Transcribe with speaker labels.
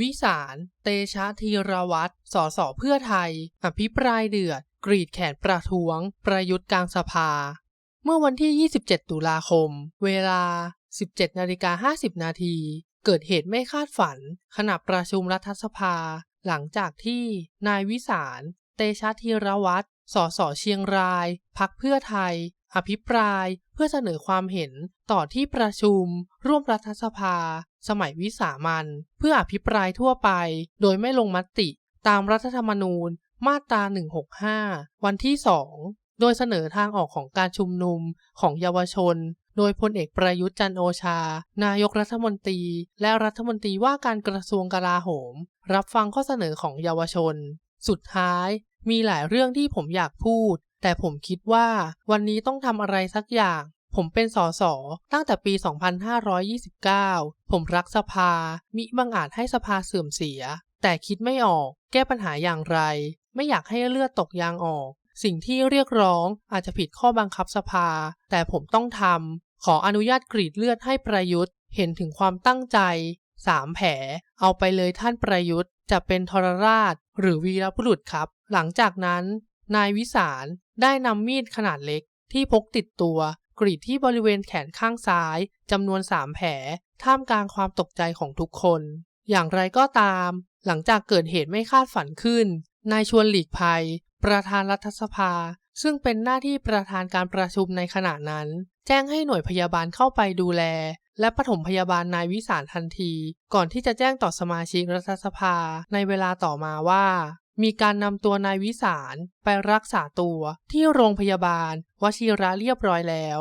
Speaker 1: วิสาร เตชะธีรวัตรสสเพื่อไทย อภิปรายเดือด กรีดแขนประท้วง ประยุทธ์กลางสภา เมื่อวันที่ 27 ตุลาคม เวลา 17นาฬิกา50 นาที เกิดเหตุไม่คาดฝัน ขณะประชุมรัฐสภา หลังจากที่นายวิสาร เตชะธีรวัตรสสเชียงราย พักเพื่อไทย อภิปรายเพื่อเสนอความเห็นต่อที่ประชุม ร่วมรัฐสภา สมัยวิสามันเพื่ออภิปรายทั่วไป โดยไม่ลงมติ ตามรัฐธรรมนูญ มาตรา 165 วันที่ 2 โดยเสนอทางออกของการชุมนุมของเยาวชน โดยพลเอกประยุทธ์จันโอชา นายกรัฐมนตรี และรัฐมนตรีว่าการกระทรวงกลาโหม รับฟังข้อเสนอของเยาวชน สุดท้ายมีหลายเรื่องที่ผมอยากพูด แต่ผมคิดว่าวันนี้ต้องทำอะไรสักอย่าง ผมเป็นสสตั้งแต่ปี 2529 ผมรักสภา มิบังอาจให้สภาเสื่อมเสีย แต่คิดไม่ออก แก้ปัญหาอย่างไร ไม่อยากให้เลือดตกยางออก สิ่งที่เรียกร้องอาจจะผิดข้อบังคับสภา แต่ผมต้องทำขออนุญาตกรีดเลือดให้ประยุทธ์ เห็นถึงความตั้งใจสามแผล เอาไปเลยท่านประยุทธ์ จะเป็นทรราช หรือวีรบุรุษครับ หลังจากนั้น นายวิสาร ได้นำมีดขนาดเล็กที่พกติดตัว กรีดที่บริเวณแขนข้างซ้ายจำนวนสามแผล ท่ามกลางความตกใจของทุกคน อย่างไรก็ตาม หลังจากเกิดเหตุไม่คาดฝันขึ้น นายชวนหลีกภัย ประธานรัฐสภา ซึ่งเป็นหน้าที่ประธานการประชุมในขณะนั้น แจ้งให้หน่วยพยาบาลเข้าไปดูแล และปฐมพยาบาลนายวิสารทันที ก่อนที่จะแจ้งต่อสมาชิกรัฐสภาในเวลาต่อมาว่า มีการนำตัวนายวิสารไปรักษาตัวที่โรงพยาบาลวชิระเรียบร้อยแล้ว